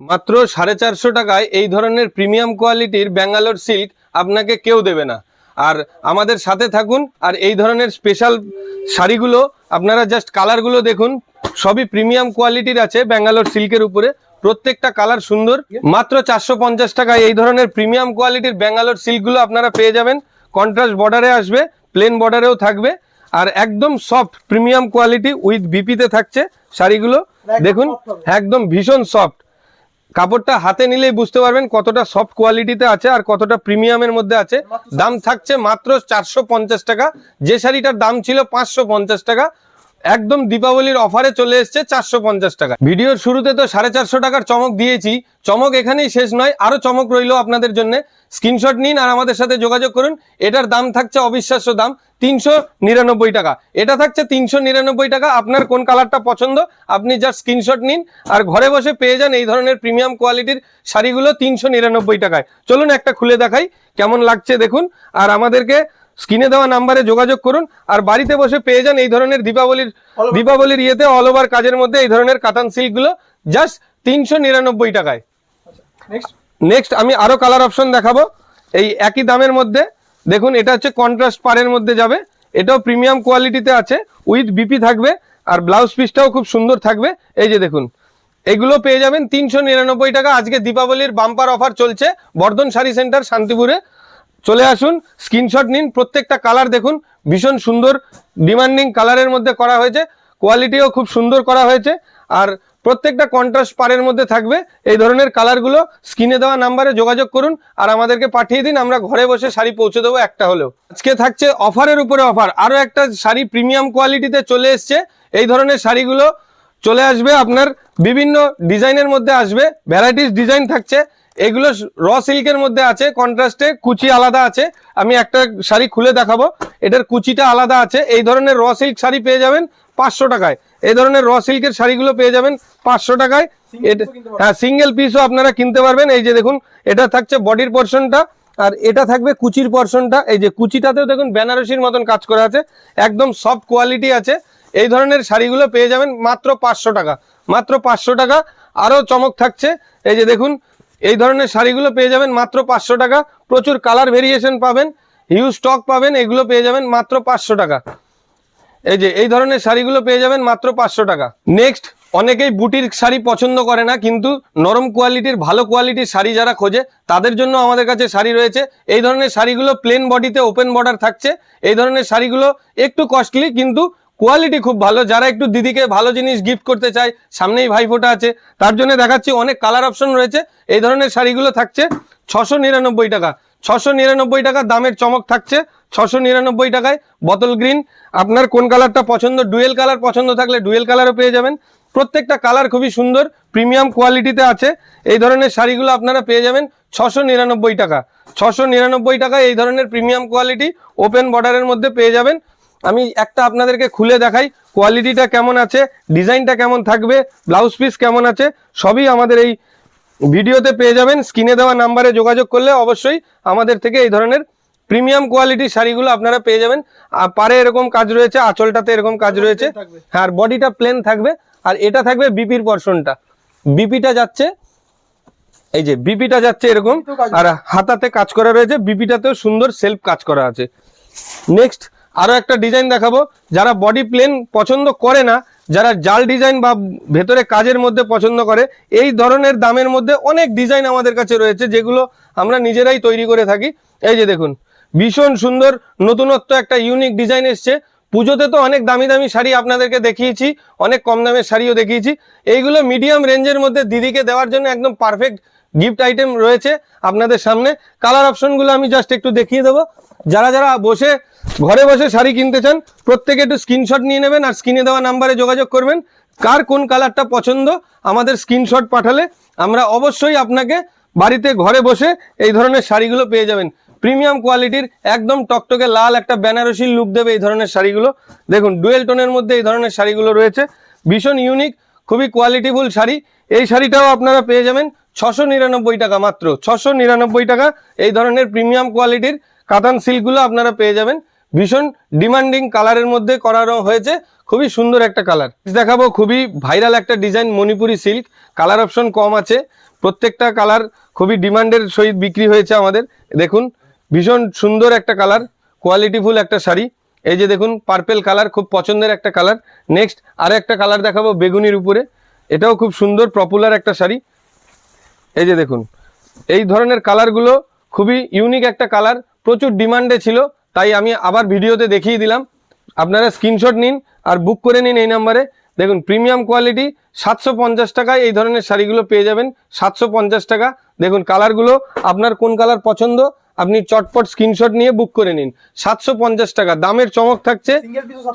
মাত্র সাড়ে চারশো টাকায় এই ধরনের প্রিমিয়াম কোয়ালিটির ব্যাঙ্গালোর সিল্ক আপনাকে কেউ দেবে না। আর আমাদের সাথে থাকুন আর এই ধরনের স্পেশাল শাড়িগুলো আপনারা জাস্ট কালারগুলো দেখুন সবই প্রিমিয়াম কোয়ালিটির আছে ব্যাঙ্গালোর সিল্কের উপরে। প্রত্যেকটা কালার সুন্দর মাত্র চারশো পঞ্চাশ টাকায় এই ধরনের প্রিমিয়াম কোয়ালিটির ব্যাঙ্গালোর সিল্কগুলো আপনারা পেয়ে যাবেন। কন্ট্রাস্ট বর্ডারে আসবে প্লেন বর্ডারেও থাকবে আর একদম সফট প্রিমিয়াম কোয়ালিটি উইথ বিপিতে থাকছে শাড়িগুলো। দেখুন একদম ভীষণ সফট। কাপড়টা হাতে নিলেই বুঝতে পারবেন কতটা সফট কোয়ালিটিতে আছে আর কতটা প্রিমিয়ামের মধ্যে আছে। দাম থাকছে মাত্র চারশো পঞ্চাশ টাকা। যে শাড়িটার দাম ছিল পাঁচশো পঞ্চাশ টাকা একদম দীপাবলির অফারে চলে এসছে চারশো পঞ্চাশ টাকা। ভিডিওর শুরুতে তো সাড়ে চারশো টাকার চমক দিয়েছি। চমক এখানেই শেষ নয়, আরও চমক রইল আপনাদের জন্য। স্ক্রিনশট নিন আর আমাদের সাথে যোগাযোগ করুন। এটার দাম থাকছে অবিশ্বাস্য দাম, তিনশো নিরানব্বই টাকা। এটা থাকছে তিনশো নিরানব্বই টাকা, আপনার কোন কালারটা পছন্দ, আপনি জাস্ট স্ক্রিনশট নিন। আর ঘরে বসে পেয়ে যান এই ধরনের প্রিমিয়াম কোয়ালিটির শাড়িগুলো তিনশো নিরানব্বই টাকায়। চলুন একটা খুলে দেখাই, কেমন লাগছে দেখুন। আর আমাদেরকে স্ক্রিনে দেওয়া নাম্বারে যোগাযোগ করুন আর বাড়িতে বসে পেয়ে যান এই ধরনের দীপাবলির দীপাবলির ইয়েতে অল ওভার কাজের মধ্যে এই ধরনের কাতান সিল্কগুলো জাস্ট তিনশো নিরানব্বই টাকায়। নেক্সট আমি আরও কালার অপশন দেখাবো। এই একই দামের মধ্যে দেখুন এটা হচ্ছে কন্ট্রাস্ট পারের মধ্যে যাবে। এটাও প্রিমিয়াম কোয়ালিটিতে আছে উইথ বিপি থাকবে আর ব্লাউজ পিসটাও খুব সুন্দর থাকবে। এই যে দেখুন এগুলো পেয়ে যাবেন তিনশো নিরানব্বই টাকা। আজকে দীপাবলির বাম্পার অফার চলছে বর্ধন শাড়ি সেন্টার শান্তিপুরে। চলে আসুন স্ক্রিনশট নিন, প্রত্যেকটা কালার দেখুন, ভীষণ সুন্দর ডিমান্ডিং কালারের মধ্যে করা হয়েছে কোয়ালিটিও খুব সুন্দর করা হয়েছে, আর প্রত্যেকটা কন্ট্রাস্ট পারের মধ্যে থাকবে, এই ধরনের কালারগুলো স্ক্রিনে দেওয়া নাম্বারে যোগাযোগ করুন, আর আমাদেরকে পাঠিয়ে দিন, আমরা ঘরে বসে শাড়ি পৌঁছে দেবো একটা হলেও। আজকে থাকছে অফারের উপরে অফার আরও একটা শাড়ি প্রিমিয়াম কোয়ালিটিতে চলে এসছে, এই ধরনের শাড়িগুলো চলে আসবে, আপনার বিভিন্ন ডিজাইনের মধ্যে আসবে ভ্যারাইটিস ডিজাইন থাকছে এগুলো র সিল্কের মধ্যে আছে কন্ট্রাস্টে কুচি আলাদা আছে। আমি একটা শাড়ি খুলে দেখাবো। এটার কুচিটা আলাদা আছে। এই ধরনের র সিল্ক শাড়ি পেয়ে যাবেন পাঁচশো টাকায়। এই ধরনের র সিল্কের শাড়িগুলো পেয়ে যাবেন পাঁচশো টাকায়। হ্যাঁ সিঙ্গেল পিসও আপনারা কিনতে পারবেন। এই যে দেখুন এটা থাকছে বডির পোর্শনটা আর এটা থাকবে কুচির পোর্শনটা এই যে কুচিটাতেও দেখুন বেনারসির মতন কাজ করা আছে। একদম সফট কোয়ালিটি আছে। এই ধরনের শাড়িগুলো পেয়ে যাবেন মাত্র পাঁচশো টাকা। মাত্র পাঁচশো টাকা। আরও চমক থাকছে। এই যে দেখুন এই ধরনের শাড়িগুলো পেয়ে যাবেন মাত্র পাঁচশো টাকা। প্রচুর কালার ভেরিয়েশন পাবেন হিউজ স্টক পাবেন, এগুলো পেয়ে যাবেন মাত্র পাঁচশো টাকা। এই যে, এই ধরনের শাড়িগুলো পেয়ে যাবেন মাত্র পাঁচশো টাকা। নেক্সট অনেকেই বুটির শাড়ি পছন্দ করে না, কিন্তু নরম কোয়ালিটির ভালো কোয়ালিটির শাড়ি যারা খোঁজে, তাদের জন্য আমাদের কাছে শাড়ি রয়েছে। এই ধরনের শাড়িগুলো প্লেন বডিতে ওপেন বর্ডার থাকছে। এই ধরনের শাড়িগুলো একটু কস্টলি কিন্তু কোয়ালিটি খুব ভালো। যারা একটু দিদিকে ভালো জিনিস গিফট করতে চায়, সামনেই ভাইফোঁটা আছে। তার জন্য দেখাচ্ছি অনেক কালার অপশন রয়েছে। এই ধরনের শাড়িগুলো থাকছে ছশো নিরানব্বই টাকা। ছশো নিরানব্বই টাকা দামের চমক থাকছে ছশো নিরানব্বই টাকায়। বোতল গ্রিন আপনার কোন কালারটা পছন্দ? ডুয়েল কালার পছন্দ থাকলে ডুয়েল কালারও পেয়ে যাবেন। প্রত্যেকটা কালার খুবই সুন্দর প্রিমিয়াম কোয়ালিটিতে আছে। এই ধরনের শাড়িগুলো আপনারা পেয়ে যাবেন ছশো নিরানব্বই টাকা। ছশো নিরানব্বই টাকায় এই ধরনের প্রিমিয়াম কোয়ালিটি ওপেন বর্ডারের মধ্যে পেয়ে যাবেন। আমি একটা আপনাদেরকে খুলে দেখাই কোয়ালিটিটা কেমন আছে ডিজাইনটা কেমন থাকবে ব্লাউজ পিস কেমন আছে সবই আমাদের এই ভিডিওতে পেয়ে যাবেন। স্ক্রিনে দেওয়া নাম্বারে যোগাযোগ করলে অবশ্যই আমাদের থেকে এই ধরনের প্রিমিয়াম কোয়ালিটির শাড়িগুলো আপনারা পেয়ে যাবেন। আর পারে এরকম কাজ রয়েছে আঁচলটাতে এরকম কাজ রয়েছে। হ্যাঁ আর বডিটা প্লেন থাকবে। আর এটা থাকবে বিপির পর্শনটা বিপিটা যাচ্ছে এই যে বিপিটা যাচ্ছে এরকম। আর হাতাতে কাজ করা রয়েছে বিপিটাতেও সুন্দর সেলফ কাজ করা আছে। নেক্সট আরও একটা ডিজাইন দেখাবো। যারা বডি প্লেন পছন্দ করে না, যারা জাল ডিজাইন বা ভেতরে কাজের মধ্যে পছন্দ করে, এই ধরনের দামের মধ্যে অনেক ডিজাইন আমাদের কাছে রয়েছে, যেগুলো আমরা নিজেরাই তৈরি করে থাকি। এই যে দেখুন, ভীষণ সুন্দর, নতুনত্ব একটা ইউনিক ডিজাইন এসছে। পুজোতে তো অনেক দামি দামি শাড়ি আপনাদেরকে দেখিয়েছি, অনেক কম দামের শাড়িও দেখিয়েছি। এইগুলো মিডিয়াম রেঞ্জের মধ্যে দিদিকে দেওয়ার জন্য একদম পারফেক্ট গিফট আইটেম রয়েছে আপনাদের সামনে। কালার অপশনগুলো আমি জাস্ট একটু দেখিয়ে দেবো। যারা যারা বসে ঘরে বসে শাড়ি কিনতে চান, প্রত্যেকে একটু স্ক্রিনশট নিয়ে নেবেন আর স্ক্রিনে দেওয়া নাম্বারে যোগাযোগ করবেন। কার কোন কালারটা পছন্দ, আমাদের স্ক্রিনশট পাঠালে আমরা অবশ্যই আপনাকে বাড়িতে ঘরে বসে এই ধরনের শাড়িগুলো পেয়ে যাবেন। প্রিমিয়াম কোয়ালিটির একদম টকটকে লাল একটা বেনারসি লুক দেবে এই ধরনের শাড়িগুলো। দেখুন ডুয়েল টোনের মধ্যে এই ধরনের শাড়িগুলো রয়েছে। ভীষণ ইউনিক খুবই কোয়ালিটিফুল শাড়ি। এই শাড়িটাও আপনারা পেয়ে যাবেন ছশো নিরানব্বই টাকা মাত্র। ছশো নিরানব্বই টাকা এই ধরনের প্রিমিয়াম কোয়ালিটির কাতান সিল্কগুলো আপনারা পেয়ে যাবেন। ভীষণ ডিমান্ডিং কালারের মধ্যে করানো হয়েছে। খুবই সুন্দর একটা কালার দেখাবো খুবই ভাইরাল একটা design Manipuri silk colour option কম আছে। প্রত্যেকটা কালার খুবই ডিমান্ডের সহিত বিক্রি হয়েছে আমাদের। দেখুন, ভীষণ সুন্দর একটা কালার কোয়ালিটিফুল একটা শাড়ি। এই যে দেখুন পার্পেল কালার খুব পছন্দের একটা কালার নেক্সট আরও একটা কালার দেখাবো বেগুনির উপরে। এটাও খুব সুন্দর পপুলার একটা শাড়ি। এই যে দেখুন, এই ধরনের কালারগুলো খুবই ইউনিক একটা কালার প্রচুর ডিমান্ডে ছিল। তাই আমি আবার ভিডিওতে দেখিয়ে দিলাম। আপনারা স্ক্রিনশট নিন আর বুক করে নিন এই নাম্বারে দেখুন প্রিমিয়াম কোয়ালিটি সাতশো পঞ্চাশ টাকায় এই ধরনের শাড়িগুলো পেয়ে যাবেন সাতশো পঞ্চাশ টাকা। দেখুন কালারগুলো আপনার কোন কালার পছন্দ আপনি চটপট স্ক্রিনশট নিয়ে বুক করে নিন। সাতশো পঞ্চাশ টাকা দামের চমক থাকছে।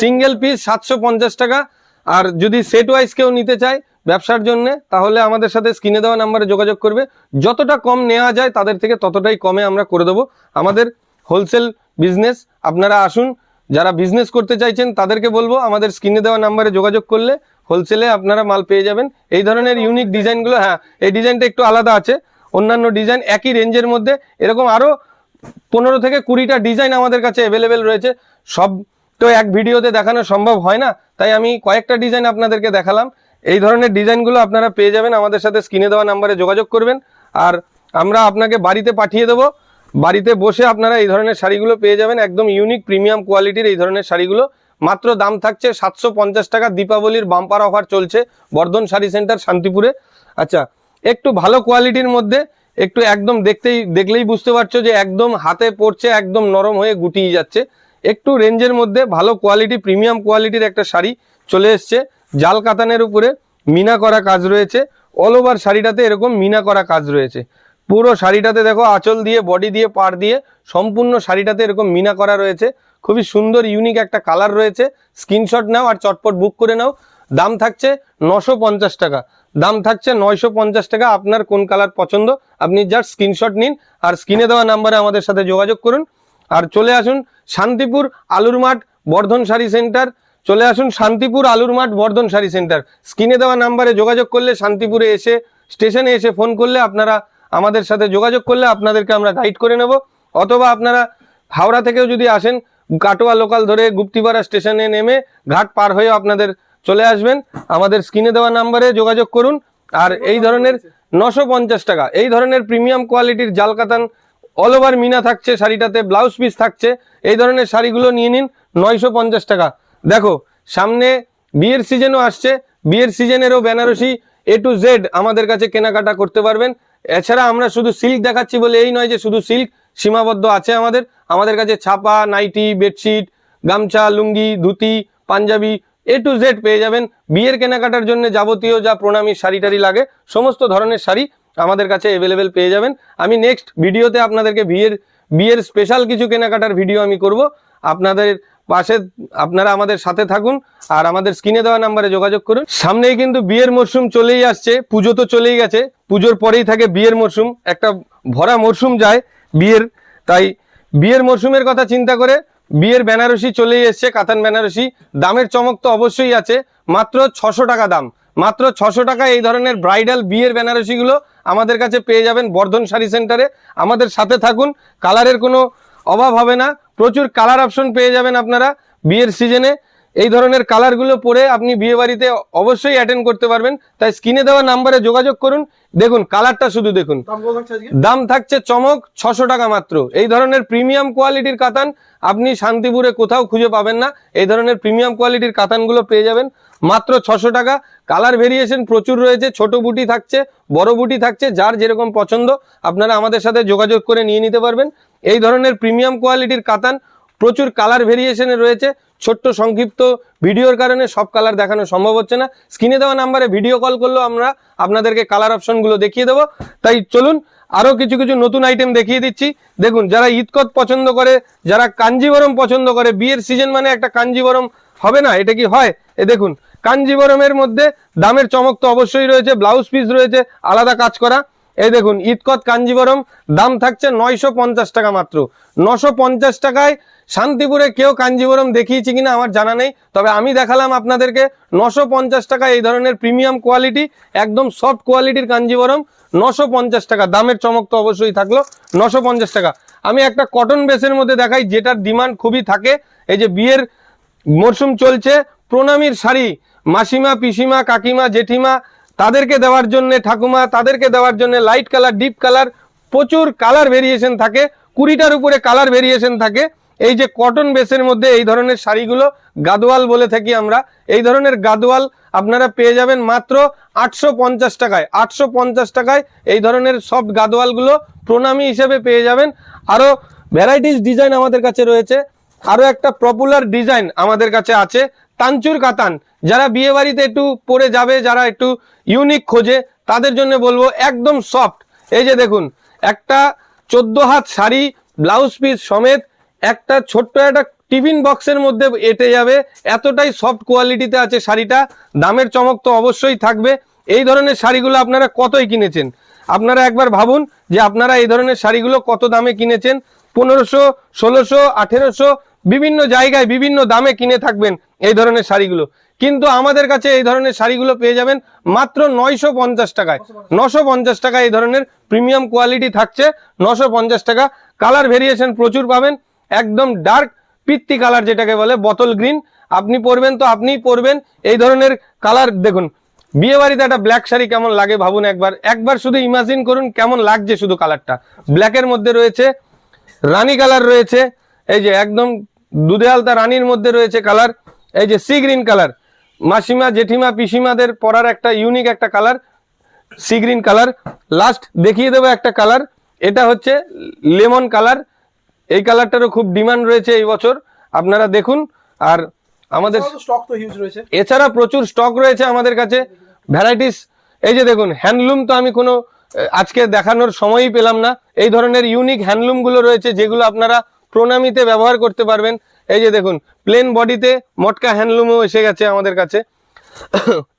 সিঙ্গেল পিস সাতশো পঞ্চাশ টাকা। আর যদি সেট ওয়াইজ কেউ নিতে চায় ব্যবসার জন্য তাহলে আমাদের সাথে স্ক্রিনে দেওয়া নাম্বারে যোগাযোগ করবে। যতটা কম নেওয়া যায় তাদের থেকে ততটাই কমে আমরা করে দেবো। আমাদের হোলসেল বিজনেস আপনারা আসুন, যারা বিজনেস করতে চাইছেন, তাদেরকে বলব, আমাদের স্ক্রিনে দেওয়া নাম্বারে যোগাযোগ করলে হোলসেলে আপনারা মাল পেয়ে যাবেন। এই ধরনের ইউনিক ডিজাইনগুলো হ্যাঁ এই ডিজাইনটা একটু আলাদা আছে। অন্যান্য ডিজাইন একই রেঞ্জের মধ্যে, এরকম আরও পনেরো থেকে কুড়িটা ডিজাইন আমাদের কাছে অ্যাভেলেবেল রয়েছে। সব তো এক ভিডিওতে দেখানো সম্ভব হয় না, তাই আমি কয়েকটা ডিজাইন আপনাদেরকে দেখালাম। এই ধরনের ডিজাইনগুলো আপনারা পেয়ে যাবেন, আমাদের সাথে স্ক্রিনে দেওয়া নাম্বারে যোগাযোগ করবেন। আর আমরা আপনাকে বাড়িতে পাঠিয়ে দেবো বাড়িতে বসে আপনারা এই ধরনের শাড়িগুলো পেয়ে যাবেন, একদম ইউনিক প্রিমিয়াম কোয়ালিটির এই ধরনের শাড়িগুলো। মাত্র দাম থাকছে সাতশো পঞ্চাশ টাকা, দীপাবলির বাম্পার অফার চলছে বর্ধন শাড়ি সেন্টার শান্তিপুরে। আচ্ছা একটু ভালো কোয়ালিটির মধ্যে একটু একদম দেখতেই, দেখলেই বুঝতে পারছ যে একদম হাতে পড়ছে, একদম নরম হয়ে গুটিয়ে যাচ্ছে। একটু রেঞ্জের মধ্যে ভালো কোয়ালিটি প্রিমিয়াম কোয়ালিটির একটা শাড়ি চলে এসছে জাল কাতানের উপরে মিনা করা কাজ রয়েছে। অল ওভার শাড়িটাতে এরকম মিনা করা কাজ রয়েছে। পুরো শাড়িটাতে দেখো আঁচল দিয়ে বডি দিয়ে, পার দিয়ে সম্পূর্ণ শাড়িটাতে এরকম মিনা করা রয়েছে। খুবই সুন্দর ইউনিক একটা কালার রয়েছে। স্ক্রিনশট নাও আর চটপট বুক করে নাও। দাম থাকছে নশো পঞ্চাশ টাকা। দাম থাকছে নয়শো পঞ্চাশ টাকা। আপনার কোন কালার পছন্দ, আপনি জাস্ট স্ক্রিনশট নিন আর স্ক্রিনে দেওয়া নাম্বারে আমাদের সাথে যোগাযোগ করুন। আর চলে আসুন শান্তিপুর আলুর মাঠ বর্ধন শাড়ি সেন্টার চলে আসুন শান্তিপুর আলুর মাঠ বর্ধন শাড়ি সেন্টার স্ক্রিনে দেওয়া নাম্বারে যোগাযোগ করলে শান্তিপুরে এসে স্টেশনে এসে ফোন করলে আপনারা আমাদের সাথে যোগাযোগ করলে আপনাদেরকে আমরা গাইড করে নেব। অথবা আপনারা হাওড়া থেকেও যদি আসেন, কাটোয়া লোকাল ধরে গুপ্তিপাড়া স্টেশনে নেমে ঘাট পার হয়ে আপনাদের চলে আসবেন। আমাদের স্ক্রিনে দেওয়া নাম্বারে যোগাযোগ করুন। আর এই ধরনের নশো টাকা, এই ধরনের প্রিমিয়াম কোয়ালিটির জাল কাতান অল ওভার মিনা থাকছে, শাড়িটাতে ব্লাউজ পিস থাকছে, এই ধরনের শাড়িগুলো নিয়ে নিন নয়শো পঞ্চাশ টাকা। দেখো, সামনে বিয়ের সিজনও আসছে, বিয়ের সিজনেরও বেনারসি এ টু জেড আমাদের কাছে কেনাকাটা করতে পারবেন। এছাড়া আমরা শুধু সিল্ক দেখাচ্ছি বলে এই নয় যে শুধু সিল্ক সীমাবদ্ধ আছে আমাদের। আমাদের কাছে ছাপা, নাইটি বেডশিট গামছা, lungi, dhoti, panjabi A to Z পেয়ে যাবেন। বিয়ের কেনাকাটার জন্য যাবতীয় যা প্রণামী শাড়ি টাড়ি লাগে, সমস্ত ধরনের শাড়ি আমাদের কাছে অ্যাভেলেবেল পেয়ে যাবেন। আমি নেক্সট ভিডিওতে আপনাদেরকে বিয়ের বিয়ের স্পেশাল কিছু কেনাকাটার ভিডিও আমি করব। আপনাদের পাশে আপনারা আমাদের সাথে থাকুন আর আমাদের স্ক্রিনে দেওয়া নাম্বারে যোগাযোগ করুন। সামনেই কিন্তু বিয়ের মরশুম চলেই আসছে, পুজো তো চলেই গেছে, পুজোর পরেই থাকে বিয়ের মরশুম, একটা ভরা মরশুম যায় বিয়ের, তাই বিয়ের মরশুমের কথা চিন্তা করে বিয়ের বেনারসি চলেই এসছে, কাতান বেনারসি, দামের চমক তো অবশ্যই আছে, মাত্র ছশো টাকা দাম, মাত্র ছশো টাকা এই ধরনের ব্রাইডাল বিয়ের বেনারসিগুলো আমাদের কাছে পেয়ে যাবেন বর্ধন শাড়ি সেন্টারে। আমাদের সাথে থাকুন, কালারের কোনো অভাব হবে না। প্রচুর কালার অপশন পেয়ে যাবেন আপনারা বিয়ের সিজনে এই ধরনের কালারগুলো পরে আপনি বিয়ে বাড়িতে অবশ্যই অ্যাটেন্ড করতে পারবেন। তাই স্ক্রিনে দেওয়া নাম্বারে যোগাযোগ করুন। দেখুন কালারটা শুধু দেখুন। দাম থাকছে দাম থাকছে চমক ছশো টাকা মাত্র। এই ধরনের প্রিমিয়াম কোয়ালিটির কাতান আপনি শান্তিপুরে কোথাও খুঁজে পাবেন না। এই ধরনের প্রিমিয়াম কোয়ালিটির কাতানগুলো পেয়ে যাবেন। মাত্র ছশো টাকা। কালার ভেরিয়েশন প্রচুর রয়েছে। ছোট বুটি থাকছে বড় বুটি থাকছে যার যেরকম পছন্দ। আপনারা আমাদের সাথে যোগাযোগ করে নিয়ে নিতে পারবেন। এই ধরনের প্রিমিয়াম কোয়ালিটির কাতান প্রচুর কালার ভেরিয়েশনে রয়েছে। ছোট্ট সংক্ষিপ্ত ভিডিওর কারণে সব কালার দেখানো সম্ভব হচ্ছে না। স্ক্রিনে দেওয়া নাম্বারে ভিডিও কল করলেও আমরা আপনাদেরকে কালার অপশনগুলো দেখিয়ে দেবো। তাই চলুন আরও কিছু কিছু নতুন আইটেম দেখিয়ে দিচ্ছি। দেখুন, যারা ঈদকত পছন্দ করে, যারা কাঞ্জিবরম পছন্দ করে, বিয়ের সিজন মানে একটা কাঞ্জিবরম হবে না, এটা কি হয়? এ দেখুন, কাঞ্জিবরমের মধ্যে দামের চমক তো অবশ্যই রয়েছে ব্লাউজ পিস রয়েছে, আলাদা কাজ করা। এই দেখুন ঈদকত কাঞ্জিবরম, দাম থাকছে নয়শো পঞ্চাশ টাকা মাত্র। নশো পঞ্চাশ টাকায় শান্তিপুরে কেউ কাঞ্জিবরম দেখিয়েছি কিনা আমার জানা নেই, তবে আমি দেখালাম আপনাদেরকে নশো পঞ্চাশ টাকা এই ধরনের প্রিমিয়াম কোয়ালিটি, একদম সফট কোয়ালিটির কাঞ্জিবরম নশো পঞ্চাশ টাকা। দামের চমক তো অবশ্যই থাকল নশো পঞ্চাশ টাকা। আমি একটা কটন বেসের মধ্যে দেখাই, যেটার ডিমান্ড খুবই থাকে। এই যে বিয়ের মরশুম চলছে, প্রণামীর শাড়ি, মাসিমা, পিসিমা, কাকিমা, জেঠিমা তাদেরকে দেওয়ার জন্য ঠাকুমা, তাদেরকে দেওয়ার জন্য লাইট কালার ডিপ কালার প্রচুর কালার ভেরিয়েশন থাকে। কুড়িটার উপরে কালার ভেরিয়েশন থাকে। এই যে কটন বেসের মধ্যে এই ধরনের শাড়িগুলো, গাদোয়াল বলে থাকি আমরা। এই ধরনের গাদোয়াল আপনারা পেয়ে যাবেন মাত্র আটশো পঞ্চাশ টাকায়। আটশো পঞ্চাশ টাকায় এই ধরনের সফট গাদোয়ালগুলো প্রণামী হিসেবে পেয়ে যাবেন। আরও ভ্যারাইটিস ডিজাইন আমাদের কাছে রয়েছে। আরও একটা পপুলার ডিজাইন আমাদের কাছে আছে। তানচুর কাতান। যারা বিয়ে বাড়িতে একটু পরে যাবে, যারা একটু ইউনিক খোঁজে, তাদের জন্য বলব একদম সফট এই যে দেখুন, একটা চোদ্দ হাত শাড়ি ব্লাউজ পিস সমেত একটা ছোট্ট একটা টিফিন বক্সের মধ্যে এটে যাবে। এতটাই সফট কোয়ালিটিতে আছে শাড়িটা। দামের চমক তো অবশ্যই থাকবে। এই ধরনের শাড়িগুলো আপনারা কতই কিনেছেন? আপনারা একবার ভাবুন যে আপনারা এই ধরনের শাড়িগুলো কত দামে কিনেছেন। পনেরোশো, ষোলোশো, আঠেরোশো, বিভিন্ন জায়গায় বিভিন্ন দামে কিনে থাকবেন। এই ধরনের শাড়িগুলো। কিন্তু আমাদের কাছে এই ধরনের শাড়িগুলো পেয়ে যাবেন মাত্র নয়শো পঞ্চাশ টাকায়। নশো পঞ্চাশ টাকা এই ধরনের প্রিমিয়াম কোয়ালিটি থাকছে। নশো পঞ্চাশ টাকা। কালার ভেরিয়েশন প্রচুর পাবেন। একদম ডার্ক পিত্তি কালার যেটাকে বলে, বোতল গ্রিন। আপনি পরবেন তো আপনিই পরবেন। এই ধরনের কালার দেখুন বিয়ে বাড়িতে একটা ব্ল্যাক শাড়ি কেমন লাগে ভাবুন একবার। একবার শুধু ইমাজিন করুন কেমন লাগছে শুধু কালারটা। ব্ল্যাকের মধ্যে রয়েছে, রানী কালার রয়েছে। এই যে একদম দুধে আলতা রানীর মধ্যে রয়েছে কালার। এই যে সি গ্রিন কালার মাসিমা জেঠিমা পিসিমাদের পরার একটা ইউনিক একটা colour sea green colour last দেখিয়ে দেবো একটা কালার এটা হচ্ছে লেমন কালার এই কালারটারও খুব ডিমান্ড রয়েছে এই বছর। আপনারা দেখুন। আর আমাদের স্টক তো হিউজ রয়েছে। এছাড়া প্রচুর স্টক রয়েছে আমাদের কাছে। ভ্যারাইটিস এই যে দেখুন হ্যান্ডলুম তো আমি কোনো আজকে দেখানোর সময়ই পেলাম না। এই ধরনের ইউনিক হ্যান্ডলুমগুলো রয়েছে যেগুলো আপনারা প্রণামীতে ব্যবহার করতে পারবেন। এই যে দেখুন প্লেন বডিতে মটকা হ্যান্ডলুমও এসে গেছে আমাদের কাছে।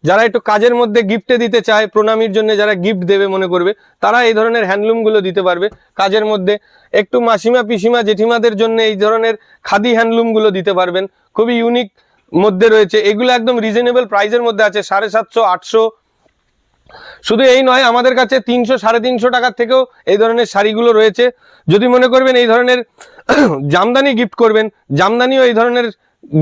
যারা একটু কাজের মধ্যে গিফটে দিতে চায়, প্রণামীর জন্য যারা গিফট দেবে মনে করবে, তারা এই ধরনের হ্যান্ডলুমগুলো দিতে পারবে কাজের মধ্যে। একটু মাসিমা, পিসিমা, জেঠিমাদের জন্য এই ধরনের খাদি হ্যান্ডলুমগুলো দিতে পারবেন। খুবই ইউনিক মধ্যে রয়েছে। এগুলো একদম রিজনেবল প্রাইজের মধ্যে আছে, সাড়ে সাতশো, আটশো। শুধু এই নয়, আমাদের কাছে তিনশো, সাড়ে তিনশো টাকার থেকেও এই ধরনের শাড়িগুলো রয়েছে। যদি মনে করবেন এই ধরনের জামদানি গিফট করবেন, জামদানিও এই ধরনের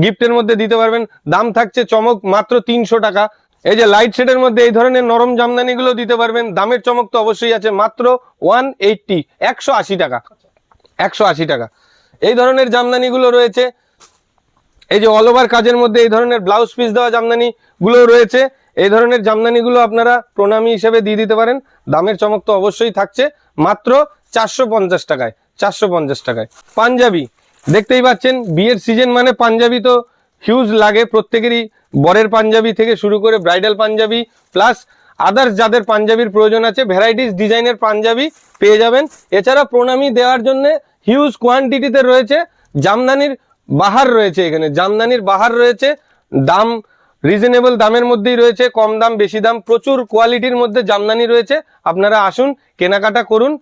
গিফটের মধ্যে দিতে পারবেন। দাম থাকছে চমক মাত্র তিনশো টাকা। এই যে লাইট শেডের মধ্যে এই ধরনের নরম জামদানিগুলো দিতে পারবেন। দামের চমক তো অবশ্যই আছে মাত্র ওয়ান এইটটি একশো আশি টাকা। একশো আশি টাকা। এই ধরনের জামদানিগুলো রয়েছে। এই যে অল ওভার কাজের মধ্যে এই ধরনের ব্লাউজ পিস দেওয়া জামদানি গুলো রয়েছে। এই ধরনের জামদানিগুলো আপনারা প্রণামী হিসেবে দিয়ে দিতে পারেন। দামের চমক তো অবশ্যই থাকছে মাত্র চারশো পঞ্চাশ টাকায়। চারশো পঞ্চাশ টাকায়। পাঞ্জাবি, দেখতেই পাচ্ছেন, বিয়ের সিজন মানে পাঞ্জাবি তো হিউজ লাগে, প্রত্যেকেরই বরের পাঞ্জাবি থেকে শুরু করে ব্রাইডাল পাঞ্জাবি প্লাস আদার্স যাদের পাঞ্জাবির প্রয়োজন আছে ভ্যারাইটিস ডিজাইনের পাঞ্জাবি পেয়ে যাবেন। এছাড়া প্রণামী দেওয়ার জন্য হিউজ কোয়ান্টিটিতে রয়েছে, জামদানির বাহার রয়েছে এখানে, জামদানির বাহার রয়েছে, দাম রিজনেবল দামের মধ্যেই রয়েছে, কম দাম, বেশি দাম, প্রচুর কোয়ালিটির মধ্যে জামদানি রয়েছে। আপনারা আসুন, কেনাকাটা করুন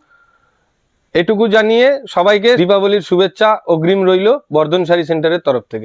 এটুকু জানিয়ে সবাইকে দীপাবলির শুভেচ্ছা অগ্রিম রইল বর্ধন শাড়ি সেন্টারের তরফ থেকে।